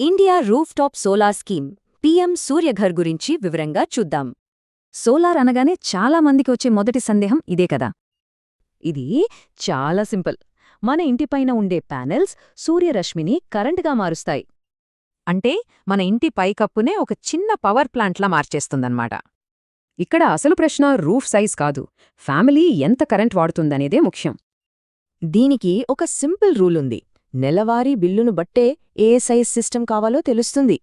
India rooftop solar scheme PM Suryaghar గురించి వివరంగా చూద్దాం. సోలార్ అనగానే చాలా మందికి వచ్చే మొదటి సందేహం ఇదే కదా. ఇది చాలా సింపుల్. మన ఇంటిపైన ఉండే ప్యానెల్స్ సూర్యరశ్మిని కరెంటుగా మారుస్తాయి. అంటే మన ఇంటి పైకప్పునే ఒక చిన్న పవర్ ప్లాంట్లా మార్చేస్తుందన్నమాట. ఇక్కడ అసలు ప్రశ్న రూఫ్ సైజ్ కాదు. ఫ్యామిలీ ఎంత కరెంట్ వాడుతుందనేదే ముఖ్యం. దీనికి ఒక సింపుల్ రూల్ ఉంది. నెలవారీ బిల్లును బట్టే ఏ సైజ్ సిస్టమ్ కావాలో తెలుస్తుంది.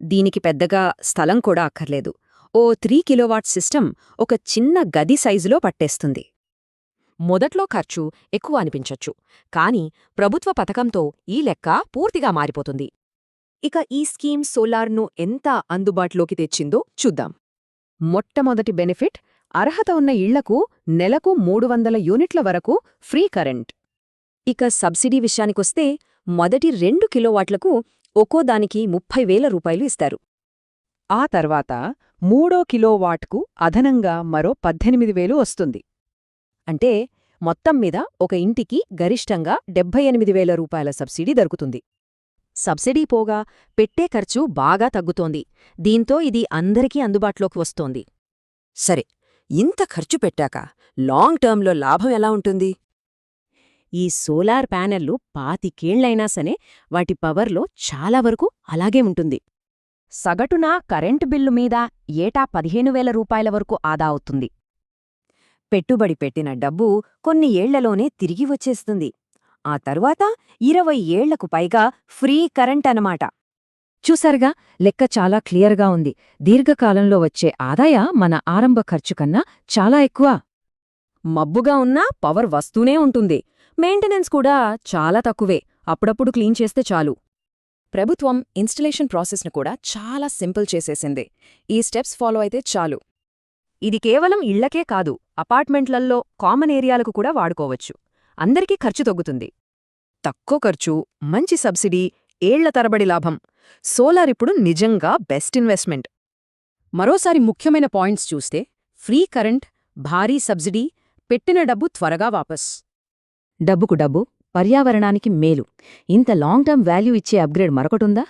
దీనికి పెద్దగా స్థలం కూడా అక్కర్లేదు. ఓ త్రీ కిలోవాట్ సిస్టమ్ ఒక చిన్న గది సైజులో పట్టేస్తుంది. మొదట్లో ఖర్చు ఎక్కువ అనిపించొచ్చు కాని ప్రభుత్వ పథకంతో ఈ లెక్క పూర్తిగా మారిపోతుంది. ఇక ఈ స్కీమ్ సోలార్ను ఎంత అందుబాటులోకి తెచ్చిందో చూద్దాం. మొట్టమొదటి బెనిఫిట్ అర్హత ఉన్న ఇళ్ళకు నెలకు మూడు వందల యూనిట్ల వరకు ఫ్రీ కరెంట్. ఇక సబ్సిడీ విషయానికొస్తే మొదటి రెండు కిలోవాట్లకు ఒక్కోదానికి ముప్పై వేల రూపాయలు ఇస్తారు. ఆ తర్వాత మూడో కిలోవాట్కు అదనంగా మరో పద్దెనిమిది వేలు వస్తుంది. అంటే మొత్తం మీద ఒక ఇంటికి గరిష్టంగా డెబ్బై ఎనిమిది వేల రూపాయల సబ్సిడీ దొరుకుతుంది. సబ్సిడీ పోగా పెట్టే ఖర్చు బాగా తగ్గుతోంది. దీంతో ఇది అందరికీ అందుబాటులోకి వస్తోంది. సరే ఇంత ఖర్చు పెట్టాక లాంగ్ టర్మ్లో లాభం ఎలా ఉంటుంది? ఈ సోలార్ ప్యానెల్లు పాతికేళ్ళైనా సరే వాటి పవర్లో చాలా వరకు అలాగే ఉంటుంది. సగటున కరెంటు బిల్లు మీద ఏటా పదిహేను వేల రూపాయల వరకు ఆదా అవుతుంది. పెట్టుబడి పెట్టిన డబ్బు కొన్ని ఏళ్ళలోనే తిరిగి వచ్చేస్తుంది. ఆ తరువాత ఇరవై ఏళ్ళకు పైగా ఫ్రీ కరెంట్ అనమాట చూసారుగా? లెక్క చాలా క్లియర్గా ఉంది. దీర్ఘకాలంలో వచ్చే ఆదాయ మన ఆరంభ ఖర్చు కన్నా చాలా ఎక్కువ. మబ్బుగా ఉన్నా పవర్ వస్తూనే ఉంటుంది. మెయింటెనెన్స్ కూడా చాలా తక్కువే. అప్పుడప్పుడు క్లీన్ చేస్తే చాలు. ప్రభుత్వం ఇన్స్టలేషన్ ప్రాసెస్ను కూడా చాలా సింపుల్ చేసేసింది. ఈ స్టెప్స్ ఫాలో అయితే చాలు. ఇది కేవలం ఇళ్ళకే కాదు అపార్ట్మెంట్లల్లో కామన్ ఏరియాలకు కూడా వాడుకోవచ్చు. అందరికీ ఖర్చు తగ్గుతుంది. తక్కువ ఖర్చు మంచి సబ్సిడీ ఏళ్ళ తరబడి లాభం. సోలార్ ఇప్పుడు నిజంగా బెస్ట్ ఇన్వెస్ట్మెంట్. మరోసారి ముఖ్యమైన పాయింట్స్ చూస్తే ఫ్రీ కరెంట్ భారీ సబ్సిడీ పెట్టిన డబ్బు త్వరగా వాపస్. డబ్బుకు డబ్బు పర్యావరణానికి మేలు. ఇంత లాంగ్ టర్మ్ వాల్యూ ఇచ్చే అప్గ్రేడ్ మరొకటుందా